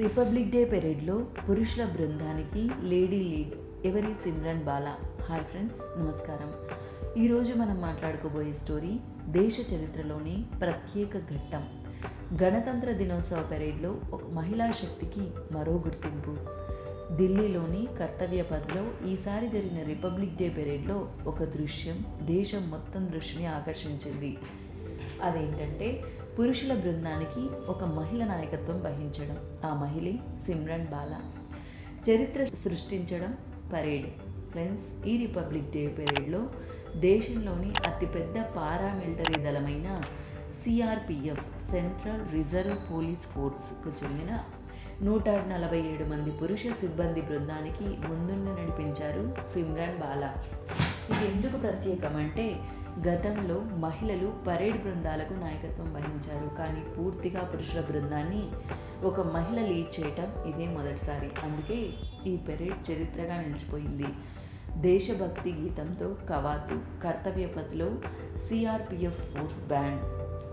Republic day పెరేడ్లో పురుషుల బృందానికి lady lead ఎవరి? సిమ్రన్ బాలా. హాయ్ ఫ్రెండ్స్ నమస్కారం. ఈరోజు మనం మాట్లాడుకోబోయే స్టోరీ దేశ చరిత్రలోని ప్రత్యేక ఘట్టం. గణతంత్ర దినోత్సవ పెరేడ్లో ఒక మహిళా శక్తికి మరో గుర్తింపు. ఢిల్లీలోని కర్తవ్య పథ్లో ఈసారి జరిగిన రిపబ్లిక్ డే పెరేడ్లో ఒక దృశ్యం దేశం మొత్తం దృష్టిని ఆకర్షించింది. అదేంటంటే పురుషుల బృందానికి ఒక మహిళ నాయకత్వం వహించడం. ఆ మహిళ సిమ్రన్ బాలా. చరిత్ర సృష్టించడం పరేడ్. ఫ్రెండ్స్ ఈ రిపబ్లిక్ డే పరేడ్లో దేశంలోని అతిపెద్ద పారామిలిటరీ దళమైన సిఆర్పిఎఫ్ సెంట్రల్ రిజర్వ్ పోలీస్ ఫోర్స్కు చెందిన నూట నలభై ఏడు మంది పురుష సిబ్బంది బృందానికి ముందుండి నడిపించారు సిమ్రన్ బాలా. ఇది ఎందుకు ప్రత్యేకం అంటే గతంలో మహిళలు పరేడ్ బృందాలకు నాయకత్వం వహించారు కానీ పూర్తిగా పురుషుల బృందాన్ని ఒక మహిళ లీడ్ చేయటం ఇదే మొదటిసారి. అందుకే ఈ పెరేడ్ చరిత్రగా నిలిచిపోయింది. దేశభక్తి గీతంతో కవాతు కర్తవ్యపతిలో సిఆర్పిఎఫ్ ఫోర్స్ బ్యాండ్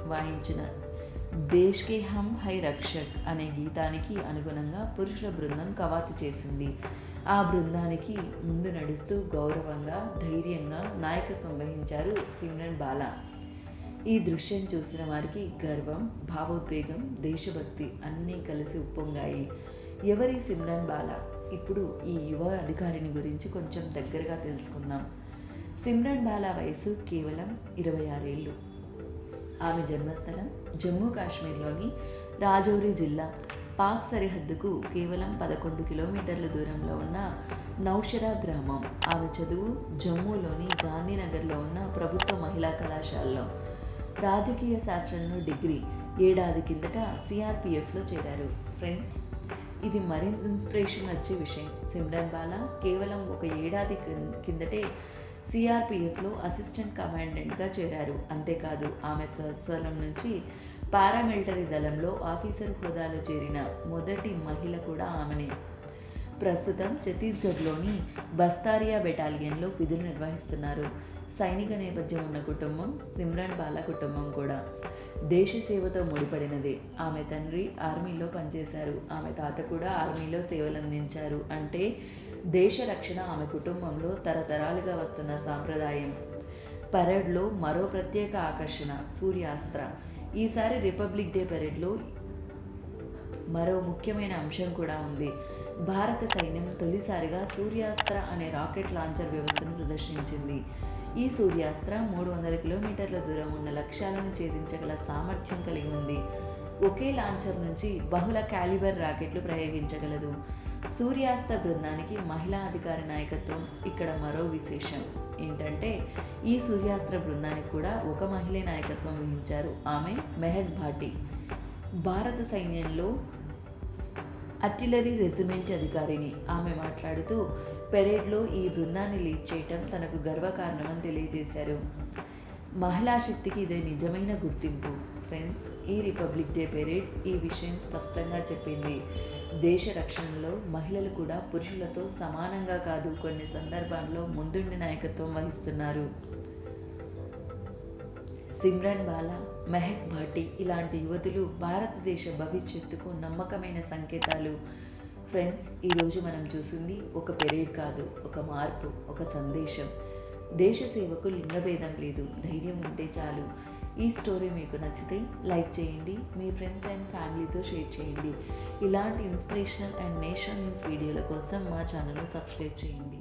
వాయించిన దేశ్ దేశ్కే హమ్ హై రక్షక్ అనే గీతానికి అనుగుణంగా పురుషుల బృందం కవాతు చేసింది. ఆ బృందానికి ముందు నడుస్తూ గౌరవంగా ధైర్యంగా నాయకత్వం వహించారు సిమ్రన్ బాలా. ఈ దృశ్యం చూసిన వారికి గర్వం భావోద్వేగం దేశభక్తి అన్నీ కలిసి ఉప్పొంగాయి. ఎవరి సిమ్రన్ బాలా? ఇప్పుడు ఈ యువ అధికారిని గురించి కొంచెం దగ్గరగా తెలుసుకుందాం. సిమ్రన్ బాలా వయసు కేవలం ఇరవై ఆరేళ్ళు. ఆమె జన్మస్థలం జమ్మూ కాశ్మీర్లోని రాజౌరి జిల్లా పాక్ సరిహద్దుకు కేవలం పదకొండు కిలోమీటర్ల దూరంలో ఉన్న నౌషరా గ్రామం. ఆమె చదువు జమ్మూలోని గాంధీనగర్లో ఉన్న ప్రభుత్వ మహిళా కళాశాలలో. రాజకీయ శాస్త్రంలో డిగ్రీ ఏడాది కిందట సిఆర్పిఎఫ్లో చేరారు. ఫ్రెండ్స్ ఇది మరింత ఇన్స్పిరేషన్ వచ్చే విషయం. సిమ్రన్ బాలా కేవలం ఒక ఏడాది కిందటే సిఆర్పిఎఫ్లో అసిస్టెంట్ కమాండెంట్గా చేరారు. అంతేకాదు ఆమె స్వస్థలం నుంచి పారామిలిటరీ దళంలో ఆఫీసర్ హోదాలో చేరిన మొదటి మహిళ కూడా ఆమెనే. ప్రస్తుతం ఛత్తీస్గఢ్లోని బస్తారియా బెటాలియన్లో విధులు నిర్వహిస్తున్నారు. సైనిక నేపథ్యం ఉన్న కుటుంబం సిమ్రాన్ బాలా కుటుంబం కూడా దేశ సేవతో ముడిపడినదే. ఆమె తండ్రి ఆర్మీలో పనిచేశారు. ఆమె తాత కూడా ఆర్మీలో సేవలు అందించారు అంటే దేశ రక్షణ ఆమె కుటుంబంలో తరతరాలుగా వస్తున్న సాంప్రదాయం. పరేడ్లో మరో ప్రత్యేక ఆకర్షణ సూర్యాస్త్ర. ఈసారి రిపబ్లిక్ డే పరేడ్లో మరో ముఖ్యమైన అంశం కూడా ఉంది. భారత సైన్యం తొలిసారిగా సూర్యాస్త్ర అనే రాకెట్ లాంచర్ వ్యవస్థను ప్రదర్శించింది. ఈ సూర్యాస్త్ర మూడు వందల కిలోమీటర్ల దూరం ఉన్న లక్ష్యాలను ఛేదించగల సామర్థ్యం కలిగి ఉంది. ఒకే లాంచర్ నుంచి బహుళ క్యాలిబర్ రాకెట్లు ప్రయోగించగలదు. సూర్యాస్త బృందానికి మహిళా అధికార నాయకత్వం ఇక్కడ మరో విశేషం. ఏంటంటే ఈ సూర్యాస్త్ర బృందానికి కూడా ఒక మహిళే నాయకత్వం వహించారు. ఆమె మెహక్ భాటి. భారత సైన్యంలో అర్టిలరీ రెజిమెంట్ అధికారిని. ఆమె మాట్లాడుతూ పెరేడ్లో ఈ బృందాన్ని లీడ్ చేయటం తనకు గర్వకారణమని తెలియజేశారు. మహిళా శక్తికి ఇదే నిజమైన గుర్తింపు. ఫ్రెండ్స్ ఈ రిపబ్లిక్ డే పెరేడ్ ఈ విషయం స్పష్టంగా చెప్పింది. దేశ రక్షణలో మహిళలు కూడా పురుషులతో సమానంగా కాదు కొన్ని సందర్భాల్లో ముందుండి నాయకత్వం వహిస్తున్నారు. సిమ్రన్ బాలా మెహక్ భాటి ఇలాంటి యువతులు భారతదేశ భవిష్యత్తుకు నమ్మకమైన సంకేతాలు. ఫ్రెండ్స్ ఈరోజు మనం చూసింది ఒక పెరేడ్ కాదు ఒక మార్పు ఒక సందేశం. దేశ సేవకు లింగభేదం లేదు ధైర్యం ఉంటే చాలు. ఈ స్టోరీ మీకు నచ్చితే లైక్ చేయండి మీ ఫ్రెండ్స్ అండ్ ఫ్యామిలీతో షేర్ చేయండి. ఇలాంటి ఇన్స్పిరేషనల్ అండ్ నేషనల్ న్యూస్ వీడియోల కోసం మా ఛానల్ని సబ్స్క్రైబ్ చేయండి.